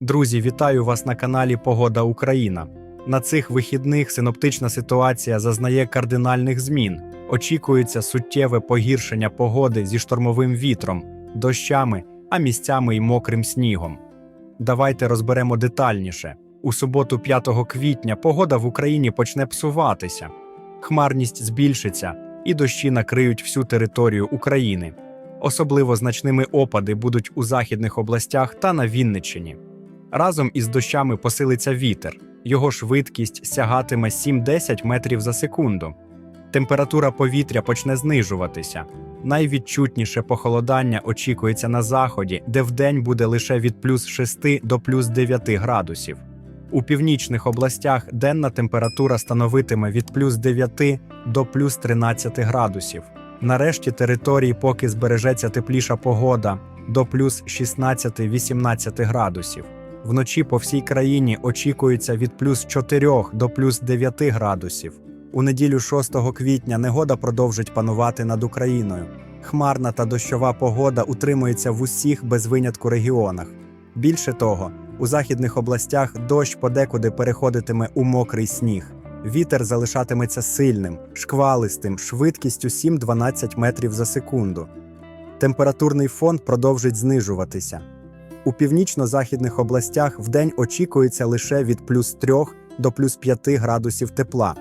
Друзі, вітаю вас на каналі Погода Україна. На цих вихідних синоптична ситуація зазнає кардинальних змін. Очікується суттєве погіршення погоди зі штормовим вітром, дощами, а місцями й мокрим снігом. Давайте розберемо детальніше. У суботу, 5 квітня, погода в Україні почне псуватися, хмарність збільшиться, і дощі накриють всю територію України. Особливо значними опади будуть у західних областях та на Вінниччині. Разом із дощами посилиться вітер. Його швидкість сягатиме 7-10 метрів за секунду. Температура повітря почне знижуватися. Найвідчутніше похолодання очікується на заході, де вдень буде лише від плюс 6 до плюс 9 градусів. У північних областях денна температура становитиме від плюс 9 до плюс 13 градусів. Нарешті території поки збережеться тепліша погода до плюс 16-18 градусів. Вночі по всій країні очікується від плюс 4 до плюс 9 градусів. У неділю 6 квітня негода продовжить панувати над Україною. Хмарна та дощова погода утримується в усіх без винятку регіонах. Більше того, у західних областях дощ подекуди переходитиме у мокрий сніг. Вітер залишатиметься сильним, шквалистим, швидкістю 7-12 метрів за секунду. Температурний фон продовжить знижуватися. У північно-західних областях вдень очікується лише від плюс 3 до плюс 5 градусів тепла.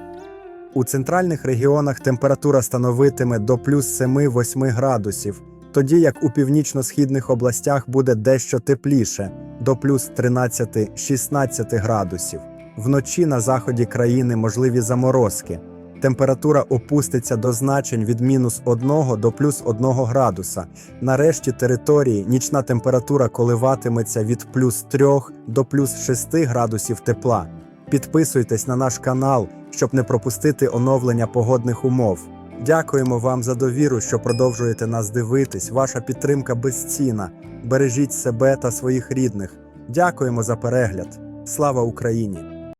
У центральних регіонах температура становитиме до плюс 7-8 градусів, тоді як у північно-східних областях буде дещо тепліше до плюс 13-16 градусів. Вночі на заході країни можливі заморозки. Температура опуститься до значень від мінус 1 до плюс 1 градуса. На решті території нічна температура коливатиметься від плюс 3 до плюс 6 градусів тепла. Підписуйтесь на наш канал, щоб не пропустити оновлення погодних умов. Дякуємо вам за довіру, що продовжуєте нас дивитись. Ваша підтримка безцінна. Бережіть себе та своїх рідних. Дякуємо за перегляд. Слава Україні!